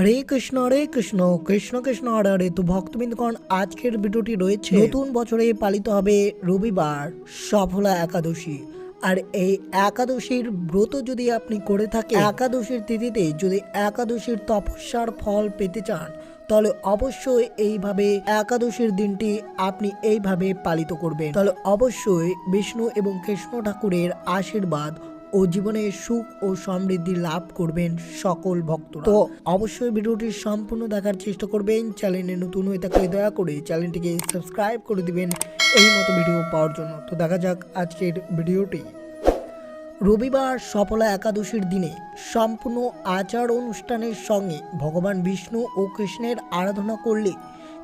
হরে কৃষ্ণ হরে কৃষ্ণ কৃষ্ণ কৃষ্ণ হরে হরে। তো ভক্তবৃন্দগণ আজকের ভিডিওটি রয়েছে। নতুন বছরে পালিত হবে রবিবার সফলা একাদশী। আর এই একাদশীর ব্রত যদি আপনি করে থাকেন একাদশীর তিথিতে যদি একাদশীর তপস্যার ফল পেতে চান তাহলে অবশ্যই এইভাবে একাদশীর দিনটি আপনি এইভাবে পালিত করবেন। তাহলে অবশ্যই বিষ্ণু এবং কৃষ্ণ ঠাকুরের আশীর্বাদ ও জীবনে সুখ ও সমৃদ্ধি লাভ করবেন সকল ভক্ত তো অবশ্যই ভিডিওটি সম্পূর্ণ দেখার চেষ্টা করবেন। চ্যানেলে নতুন হয়ে থাকলে দয়া করে চ্যানেলটিকে সাবস্ক্রাইব করে দিবেন এই মতো ভিডিও পাওয়ার জন্য। তো দেখা যাক আজকের ভিডিওটি। রবিবার সফলা একাদশীর দিনে সম্পূর্ণ আচার অনুষ্ঠানের সঙ্গে ভগবান বিষ্ণু ও কৃষ্ণের আরাধনা করলে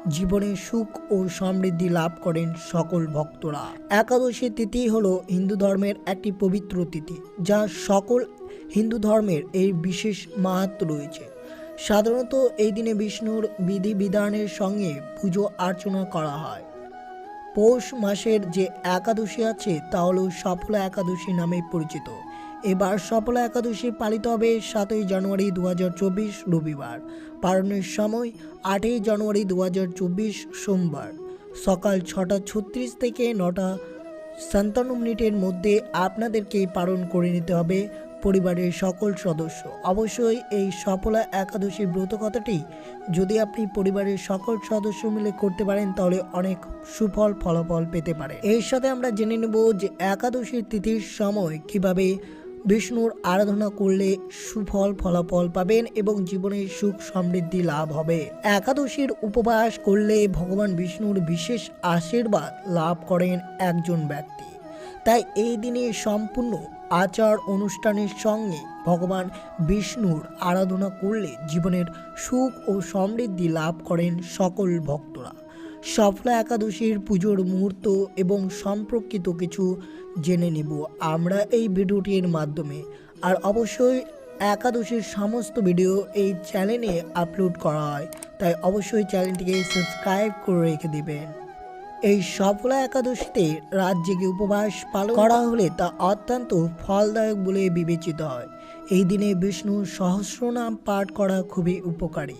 জীবনে সুখ ও সমৃদ্ধি লাভ করেন সকল ভক্তরা। একাদশী তিথি হলো হিন্দু ধর্মের একটি পবিত্র তিথি, যা সকল হিন্দু ধর্মের এই বিশেষ মাহাত্ম রয়েছে। সাধারণত এই দিনে বিষ্ণুর বিধি বিধানের সঙ্গে পুজো অর্চনা করা হয়। পৌষ মাসের যে একাদশী আছে, তা হলো সফলা একাদশী নামে পরিচিত। এবার সফলা একাদশী পালিত হবে সাতই জানুয়ারি দু হাজার চব্বিশ রবিবার। পালনের সময় আটই জানুয়ারি দু হাজার চব্বিশ সোমবার। সকাল ছটা ছত্রিশ থেকে নটা সাতান্ন মিনিটের মধ্যে আপনাদেরকে পালন করে নিতে হবে পরিবারের সকল সদস্য। অবশ্যই এই সফলা একাদশী ব্রত কথাটি যদি আপনি পরিবারের সকল সদস্য মিলে করতে পারেন, তাহলে অনেক সুফল ফলাফল পেতে পারে। এর সাথে আমরা জেনে নেব যে একাদশীর তিথির সময় কীভাবে বিষ্ণুর আরাধনা করলে সুফল ফলাফল পাবেন এবং জীবনে সুখ সমৃদ্ধি লাভ হবে। একাদশীর উপবাস করলে ভগবান বিষ্ণুর বিশেষ আশীর্বাদ লাভ করেন একজন ব্যক্তি। তাই এই দিনে সম্পূর্ণ আচার অনুষ্ঠানের সঙ্গে ভগবান বিষ্ণুর আরাধনা করলে জীবনের সুখ ও সমৃদ্ধি লাভ করেন সকল ভক্তরা। সফলা একাদশীর পুজোর মুহূর্ত এবং সম্পর্কিত কিছু জেনে নিব আমরা এই ভিডিওটির মাধ্যমে। আর অবশ্যই একাদশীর সমস্ত ভিডিও এই চ্যানেলে আপলোড করা হয়, তাই অবশ্যই চ্যানেলটিকে সাবস্ক্রাইব করে রেখে দিবেন। এই সফলা একাদশীতে রাত জেগে উপবাস পালন করা হলে তা অত্যন্ত ফলদায়ক বলে বিবেচিত হয়। এই দিনে বিষ্ণুর সহস্রনাম পাঠ করা খুবই উপকারী।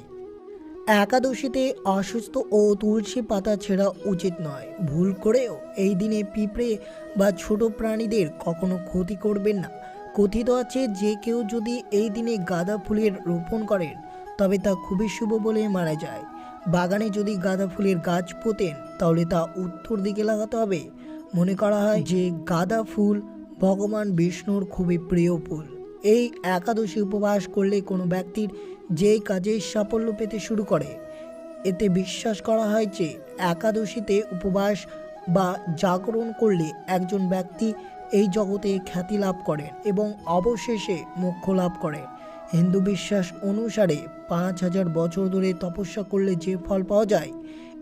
একাদশীতে অসুস্থ ও তুলসী পাতা ছেঁড়া উচিত নয়। ভুল করেও এই দিনে পিঁপড়ে বা ছোট প্রাণীদের কখনো ক্ষতি করবেন না। কথিত আছে যে কেউ যদি এই দিনে গাঁদা ফুলের রোপণ করেন, তবে তা খুবই শুভ বলে মারা যায়। বাগানে যদি গাঁদা ফুলের গাছ পোতেন, তাহলে তা উত্তর দিকে লাগাতে হবে। মনে করা হয় যে গাঁদা ফুল ভগবান বিষ্ণুর খুবই প্রিয় ফুল। এই একাদশী উপবাস করলে কোনো ব্যক্তির যেই কাজে সাফল্য পেতে শুরু করে। এতে বিশ্বাস করা হয় যে একাদশীতে উপবাস বা জাগরণ করলে একজন ব্যক্তি এই জগতে খ্যাতি লাভ করেন এবং অবশেষে মোক্ষ লাভ করেন হিন্দু বিশ্বাস অনুসারে পাঁচ হাজার বছর ধরে তপস্যা করলে যে ফল পাওয়া যায়,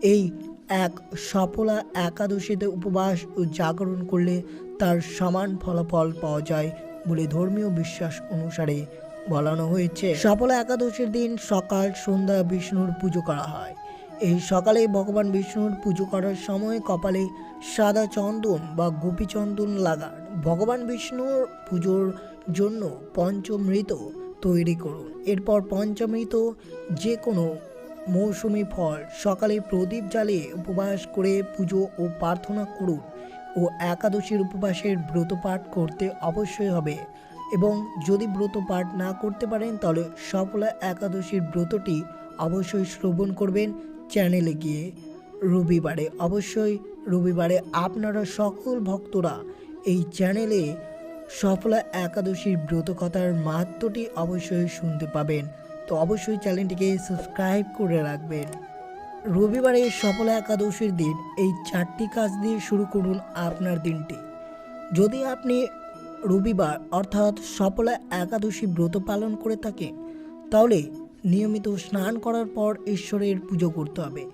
এই এক সফলা একাদশীতে উপবাস ও জাগরণ করলে তার সমান ফলাফল পাওয়া যায় বলে ধর্মীয় বিশ্বাস অনুসারে বলানো হয়েছে। সফলা একাদশীর দিন সকাল সন্ধ্যা বিষ্ণুর পুজো করা হয়। এই সকালে ভগবান বিষ্ণুর পুজো করার সময় কপালে সাদা চন্দন বা গোপী চন্দন লাগান। ভগবান বিষ্ণুর পুজোর জন্য পঞ্চমৃত তৈরি করুন। এরপর পঞ্চমৃত যে কোনো মৌসুমি ফল সকালে প্রদীপ জ্বালিয়ে উপবাস করে পুজো ও প্রার্থনা করুন। ও একাদশীর উপবাসের ব্রত পাঠ করতে অবশ্যই হবে। এবং যদি ব্রত পাঠ না করতে পারেন, তাহলে সফলা একাদশীর ব্রতটি অবশ্যই শ্রবণ করবেন চ্যানেলে গিয়ে। রবিবারে অবশ্যই, রবিবারে আপনারা সকল ভক্তরা এই চ্যানেলে সফলা একাদশীর ব্রতকথার মাহাত্মটি অবশ্যই শুনতে পাবেন। তো অবশ্যই চ্যানেলটিকে সাবস্ক্রাইব করে রাখবেন। রবিবারে সফল একাদশীর দিন এই চারটি কাজ দিয়ে শুরু করুন আপনার দিনটি। যদি আপনি রবিবার অর্থাৎ সফলা একাদশী ব্রত পালন করে থাকেন, তাহলে নিয়মিত স্নান করার পর ঈশ্বরের পুজো করতে হবে।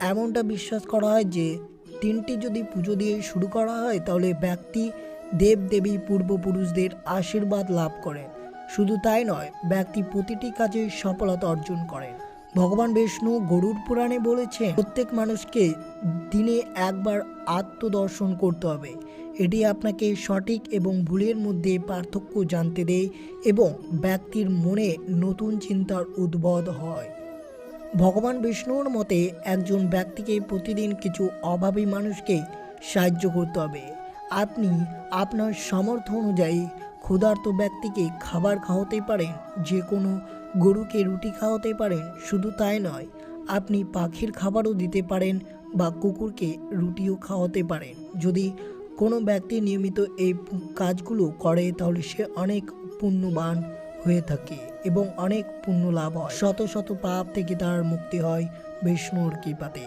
এমনটা বিশ্বাস করা হয় যে দিনটি যদি পুজো দিয়ে শুরু করা হয়, তাহলে ব্যক্তি দেব দেবী পূর্বপুরুষদের আশীর্বাদ লাভ করেন। শুধু তাই নয়, ব্যক্তি প্রতিটি কাজে সফলতা অর্জন করেন। ভগবান বিষ্ণু গরুর পুরাণে বলেছেন, প্রত্যেক মানুষকে দিনে একবার আত্মদর্শন করতে হবে। এটি আপনাকে সঠিক এবং ভুলের মধ্যে পার্থক্য জানতে দেয় এবং ব্যক্তির মনে নতুন চিন্তার উদ্ভব হয়। ভগবান বিষ্ণুর মতে, একজন ব্যক্তিকে প্রতিদিন কিছু অভাবী মানুষকে সাহায্য করতে হবে। আপনি আপনার সামর্থ্য অনুযায়ী ক্ষুধার্ত ব্যক্তিকে খাবার খাওয়াতে পারেন যে কোনো গরুকে রুটি খাওয়াতে পারেন, শুধু তাই নয়, আপনি পাখির খাবারও দিতে পারেন বা কুকুরকে রুটিও খাওয়াতে পারেন। যদি কোনো ব্যক্তি নিয়মিত এই কাজগুলো করে, তাহলে সে অনেক পুণ্যবান হয়ে থাকে এবং অনেক পুণ্য লাভ হয়। শত শত পাপ থেকে তার মুক্তি হয় বিষ্ণুর কৃপাতে।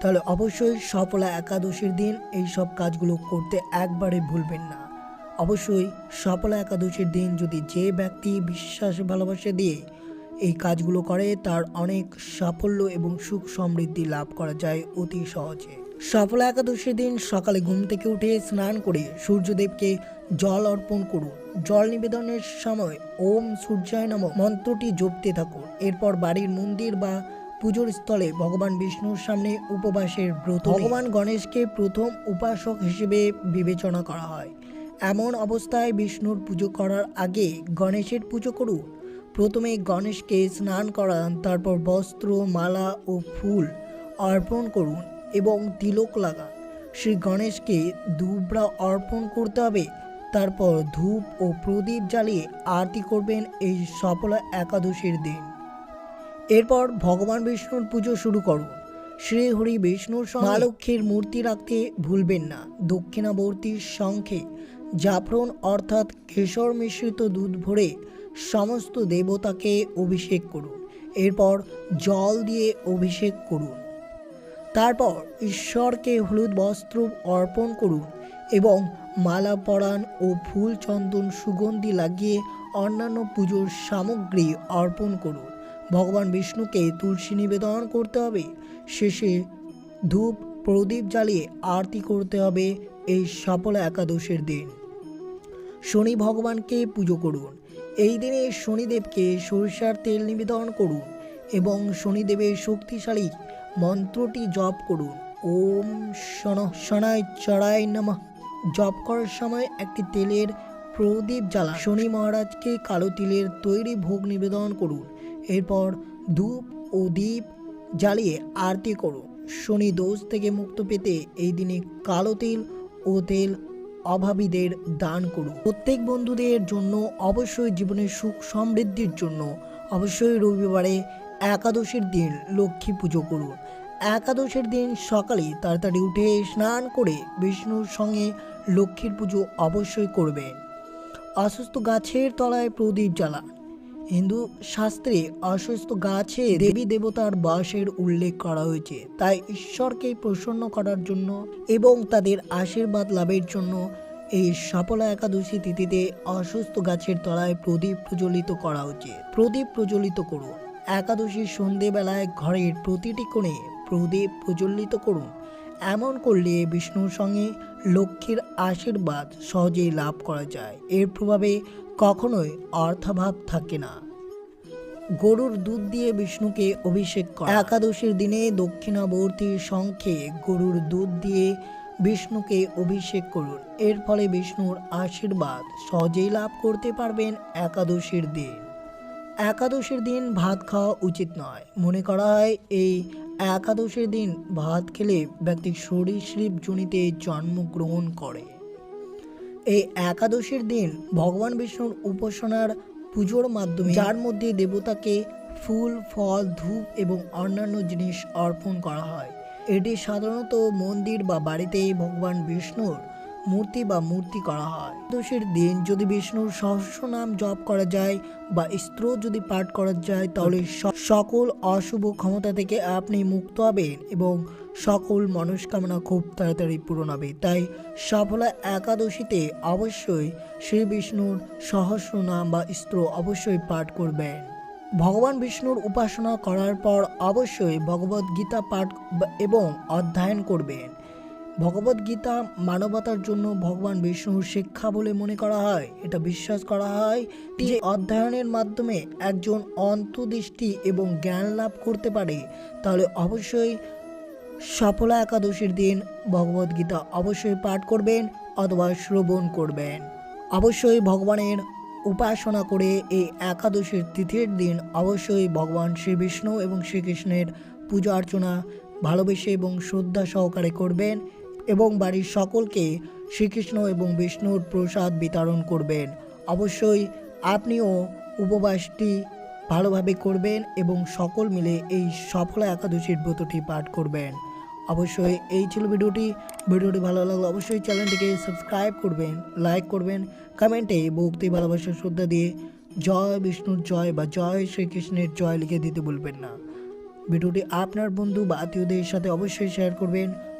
তাহলে অবশ্যই সফলা একাদশীর দিন এই সব কাজগুলো করতে একবারে ভুলবেন না। অবশ্যই সফলা একাদশীর দিন যদি যে ব্যক্তি বিশ্বাস ভালোবাসা দিয়ে এই কাজগুলো করে, তার অনেক সাফল্য এবং সুখ সমৃদ্ধি লাভ করা যায় অতি সহজে। সফলা একাদশীর দিন সকালে ঘুম থেকে উঠে স্নান করে সূর্যদেবকে জল অর্পণ করুন। জল নিবেদনের সময় ওম সূর্যায় নম মন্ত্রটি জপতে থাকুন। এরপর বাড়ির মন্দির বা পুজোর স্থলে ভগবান বিষ্ণুর সামনে উপবাসের ব্রত ভগবান গণেশকে প্রথম উপাসক হিসেবে বিবেচনা করা হয়। এমন অবস্থায় বিষ্ণুর পুজো করার আগে গণেশের পুজো করুন। প্রথমে গণেশকে স্নান করান, তারপর বস্ত্র, মালা ও ফুল অর্পণ করুন এবং তিলক লাগান। শ্রী গণেশকে দুবরা অর্পণ করতে হবে, তারপর ধূপ ও প্রদীপ জ্বালিয়ে আরতি করবেন এই সফলা একাদশীর দিন। এরপর ভগবান বিষ্ণুর পুজো শুরু করুন। শ্রী হরি বিষ্ণুর মা লক্ষ্মীর মূর্তি রাখতে ভুলবেন না। দক্ষিণাবর্তী শঙ্খে জাফরন অর্থাৎ কেশর মিশ্রিত দুধ ভরে সমস্ত দেবতাকে অভিষেক করুন। এরপর জল দিয়ে অভিষেক করুন। তারপর ঈশ্বরকে হলুদ বস্ত্র অর্পণ করুন এবং মালা পরান ও ফুল চন্দন সুগন্ধি লাগিয়ে অন্যান্য পুজোর সামগ্রী অর্পণ করুন। ভগবান বিষ্ণুকে তুলসী নিবেদন করতে হবে। শেষে ধূপ, প্রদীপ জ্বালিয়ে আরতি করতে হবে এই সফল একাদশের দিন। শনি ভগবানকে পুজো করুন। এই দিনে শনিদেবকে সরিষার তেল নিবেদন করুন এবং শনিদেবের শক্তিশালী মন্ত্রটি জপ করুন। ওম শন, শনায় চড়াই নমঃ। জপ করার সময় একটি তেলের প্রদীপ জ্বালা শনি মহারাজকে কালো তিলের তৈরি ভোগ নিবেদন করুন। এরপর ধূপ ও দীপ জ্বালিয়ে আরতি করুন। শনি দোষ থেকে মুক্ত পেতে এই দিনে কালো তিল ও তেল অভাবীদের দান করুন। প্রত্যেক বন্ধুদের জন্য অবশ্যই জীবনের সুখ সমৃদ্ধির জন্য অবশ্যই রবিবারে একাদশীর দিন লক্ষ্মী পুজো করুন। একাদশীর দিন সকালে তাড়াতাড়ি উঠে স্নান করে বিষ্ণুর সঙ্গে লক্ষ্মীর পুজো অবশ্যই করবেন। অসুস্থ গাছের তলায় প্রদীপ জ্বালান। হিন্দু শাস্ত্রে অসুস্থ গাছে দেবী দেবতার বাসের উল্লেখ করা হয়েছে। তাই ঈশ্বরকে প্রসন্ন করার জন্য এবং তাদের আশীর্বাদ লাভের জন্য এই সফলা একাদশী তিথিতে অসুস্থ গাছের তলায় প্রদীপ প্রজ্বলিত করা উচিত প্রদীপ প্রজ্বলিত করুন। একাদশীর সন্ধেবেলায় ঘরের প্রতিটি কোণে প্রদীপ প্রজ্বলিত করুন। এমন করলে বিষ্ণুর সঙ্গে লক্ষ্মীর আশীর্বাদ সহজেই লাভ করা যায়। এর প্রভাবে কখনোই অর্থাভাব থাকে না। গরুর দুধ দিয়ে বিষ্ণুকে অভিষেক করা। একাদশীর দিনে দক্ষিণাবর্তী শঙ্খে গরুর দুধ দিয়ে বিষ্ণুকে অভিষেক করুন। এর ফলে বিষ্ণুর আশীর্বাদ সহজেই লাভ করতে পারবেন একাদশীর দিন। একাদশীর দিন ভাত খাওয়া উচিত নয়। মনে করা হয়, এই একাদশীর দিন ভাত খেলে ব্যক্তি সরীসৃপ জনিতে জন্মগ্রহণ করে। এই একাদশীর দিন ভগবান বিষ্ণুর উপাসনার পুজোর মাধ্যমে যার মধ্যে দেবতাকে ফুল, ফল, ধূপ এবং অন্যান্য জিনিস অর্পণ করা হয়। এটি সাধারণত মন্দির বা বাড়িতে ভগবান বিষ্ণুর মূর্তি বা মূর্তি করা হয়। একাদশীর দিন যদি বিষ্ণুর সহস্র নাম জপ করা যায় বা স্ত্র যদি পাঠ করা যায়, তাহলে সকল অশুভ ক্ষমতা থেকে আপনি মুক্ত হবেন এবং সকল মনস্কামনা খুব তাড়াতাড়ি পূরণ হবে। তাই সফলা একাদশীতে অবশ্যই শ্রী বিষ্ণুর সহস্র নাম বা স্ত্র অবশ্যই পাঠ করবেন। ভগবান বিষ্ণুর উপাসনা করার পর অবশ্যই ভগবদ গীতা পাঠ এবং অধ্যয়ন করবেন। ভগবত গীতা মানবতার জন্য ভগবান বিষ্ণুর শিক্ষা বলে মনে করা হয়। এটা বিশ্বাস করা হয় যে অধ্যয়নের মাধ্যমে একজন অন্তর্দৃষ্টি এবং জ্ঞান লাভ করতে পারে। তাহলে অবশ্যই সফলা একাদশীর দিন ভগবত গীতা অবশ্যই পাঠ করবেন অথবা শ্রবণ করবেন। অবশ্যই ভগবানের উপাসনা করে এই একাদশীর তিথির দিন অবশ্যই ভগবান শ্রী বিষ্ণু এবং শ্রীকৃষ্ণের পূজা অর্চনা ভালোবেসে এবং শ্রদ্ধা সহকারে করবেন। এবং বাড়ির সকলকে শ্রীকৃষ্ণ এবং বিষ্ণুর প্রসাদ বিতরণ করবেন। অবশ্যই আপনিও উপবাসটি ভালোভাবে করবেন এবং সকল মিলে এই সফলা একাদশীর ব্রতটি পাঠ করবেন। অবশ্যই এই ছিল ভিডিওটি। ভিডিওটি ভালো লাগলে অবশ্যই চ্যানেলটিকে সাবস্ক্রাইব করবেন, লাইক করবেন, কমেন্টে ভক্তি, ভালোবাসা, শ্রদ্ধা দিয়ে জয় বিষ্ণুর জয় বা জয় শ্রীকৃষ্ণের জয় লিখে দিতে ভুলবেন না। ভিডিওটি আপনার বন্ধু বা আত্মীয়দের সাথে অবশ্যই শেয়ার করবেন।